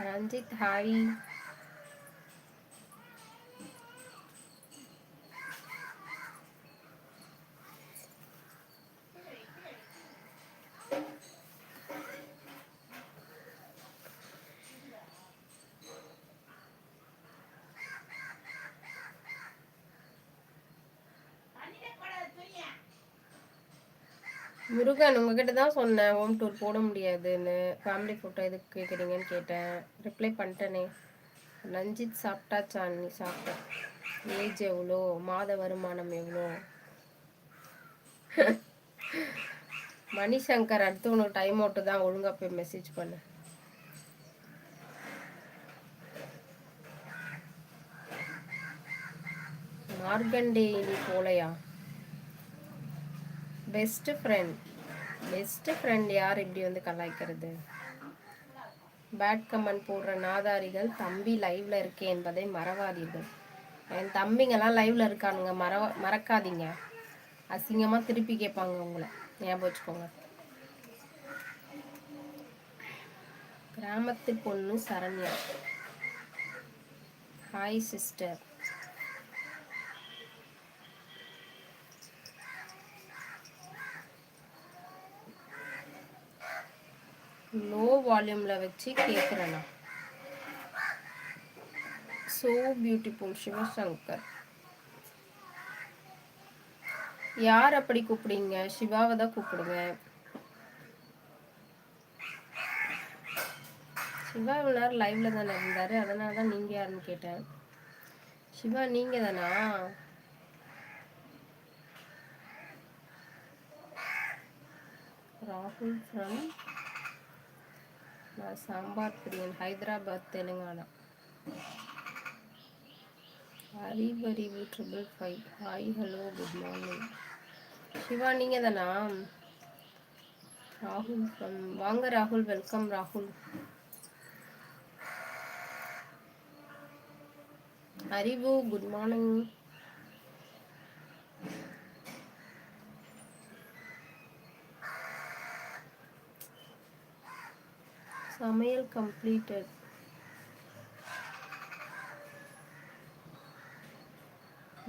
Ranjith hi Murugan உங்ககிட்ட தான் சொன்னேன் ஹோம் டூர் போட முடியாதுன்னு. ஃபேமிலி ஃபோட்டோ எதுக்கு கேட்குறீங்கன்னு கேட்டேன். ரிப்ளை பண்ணிட்டேனே. ரஞ்சித் சாப்பிட்டா நீ சாப்பிட்டேன் ஏஜ் எவ்வளோ? மாத வருமானம் எவ்வளோ? மணிசங்கர் அடுத்து உனக்கு டைம் அவுட்டு தான். ஒழுங்காக போய் மெசேஜ் பண்ணு. மார்கண்டேயி போலையா? பெஸ்ட் ஃப்ரெண்ட் பெஸ்ட்டு ஃப்ரெண்ட் யார் இப்படி வந்து கலாய்க்கிறது? பேட் கமெண்ட் போடுற நாதாரிகள் தம்பி லைவ்ல இருக்கே என்பதை மறவாதீர்கள். என் தம்பிங்கெல்லாம் லைவ்ல இருக்கானுங்க. மற மறக்காதீங்க. அசிங்கமாக திருப்பி கேட்பாங்க உங்களை. ஞாபகம் வச்சுக்கோங்க. கிராமத்து பொண்ணு சரண்யா. ஹாய் சிஸ்டர் லோ வால்யூமில் வச்சு கேட்குறேண்ணா ஸோ பியூட்டிஃபுல் சிவசங்கர். யார் அப்படி கூப்பிடுங்க சிவாவை தான் கூப்பிடுங்க. சிவா இவ்வளோ நேரம் லைவ்ல தானே இருந்தார். அதனால தான் நீங்கள் யாருன்னு கேட்டேன். சிவா நீங்கள் தானா? ராகுல் ஃப்ரம் நான் சாம்பார் பிரியன் Hyderabad Telangana. அறிவறிவு triple five hi hello good morning Shiva நீங்கள் தானா ராகுல் ஃப்ரம் வாங்க ராகுல் வெல்கம் ராகுல். அறிவு குட் மார்னிங் சமையல் கம்ப்ளீட்டட்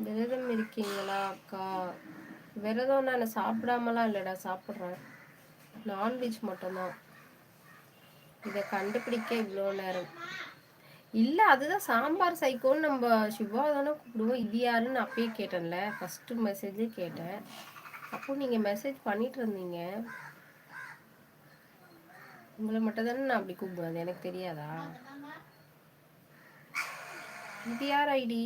விரதம் இருக்கீங்களா அக்கா? விரதம் நான் சாப்பிடாமலாம் இல்லைடா சாப்பிட்றேன். நான்வெஜ் மட்டும்தான். இதை கண்டுபிடிக்க இவ்வளோ நேரம். இல்லை அதுதான் சாம்பார் சைக்கோன்னு நம்ம சிவா தானே கூப்பிடுவோம் இது யாருன்னு அப்பயே கேட்டேன்ல. ஃபஸ்ட்டு மெசேஜே கேட்டேன். அப்போ நீங்கள் மெசேஜ் பண்ணிட்டு இருந்தீங்க. உங்களை மட்டும் தானே நான் அப்படி கூப்பிடுவேன். எனக்கு தெரியாதா? இது யார் ஐடி?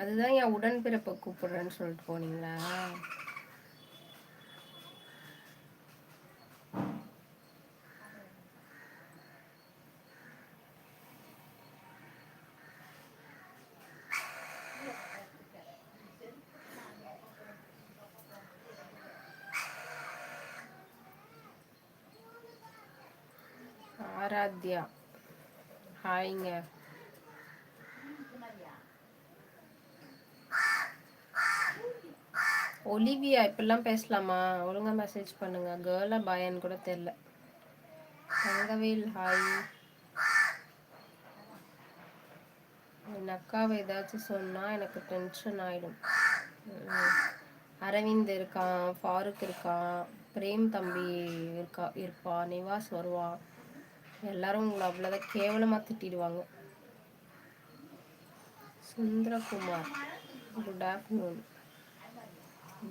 அதுதான் என் உடன்பிறப்பை கூப்பிடுறேன்னு சொல்லிட்டு போனீங்களா? ஆராத்யா. ஹாய்ங்க. ஒலிவியா இப்பெல்லாம் பேசலாமா? ஒழுங்கா மெசேஜ் பண்ணுங்க. கேர்ளா பாயான்னு கூட தெரில தங்கவேல் ஹாய் என் அக்காவை ஏதாச்சும் சொன்னால் எனக்கு டென்ஷன் ஆகிடும் அரவிந்த் இருக்கான் ஃபாருக் இருக்கான் பிரேம் தம்பி இருக்கா இருப்பான் நிவாஸ் வருவான். எல்லாரும் உங்களை அவ்வளோதான் கேவலமாக திட்டிடுவாங்க. Sundarakumar good afternoon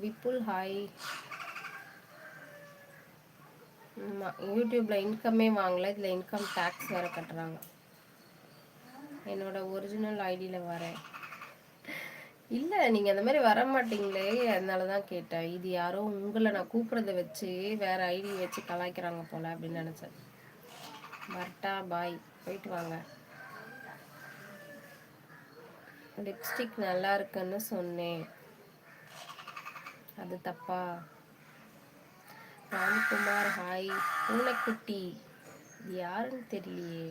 Vipul hi யூடியூப்பில் இன்கம்மே வாங்கலை இதில் இன்கம் டேக்ஸ் வேறு கட்டுறாங்க. என்னோட ஒரிஜினல் ஐடியில் வரேன் இல்லை நீங்கள் அந்த மாதிரி வர மாட்டீங்களே அதனால தான் கேட்டேன். இது யாரோ உங்களை நான் கூப்பிட்றத வச்சு வேறு ஐடி வச்சு கலாய்க்கிறாங்க போல் அப்படின்னு நினச்சேன். வரட்டா பாய். போயிட்டு வாங்க. லிப்ஸ்டிக் நல்லா இருக்குன்னு சொன்னேன். அது தப்பா? ராம்குமார் ஹாய். பூனைக்குட்டி. யாருன்னு தெரியலையே.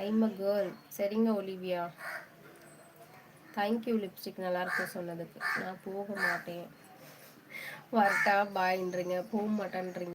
ஐம் அ கேர்ள் சரிங்க ஒலிவியா. தேங்க்யூ லிப்ஸ்டிக் நல்லா இருக்கு சொன்னதுக்கு. நான் போக மாட்டேன். வரட்டா பாய்ன்றீங்க. போக மாட்டேன்றீங்க.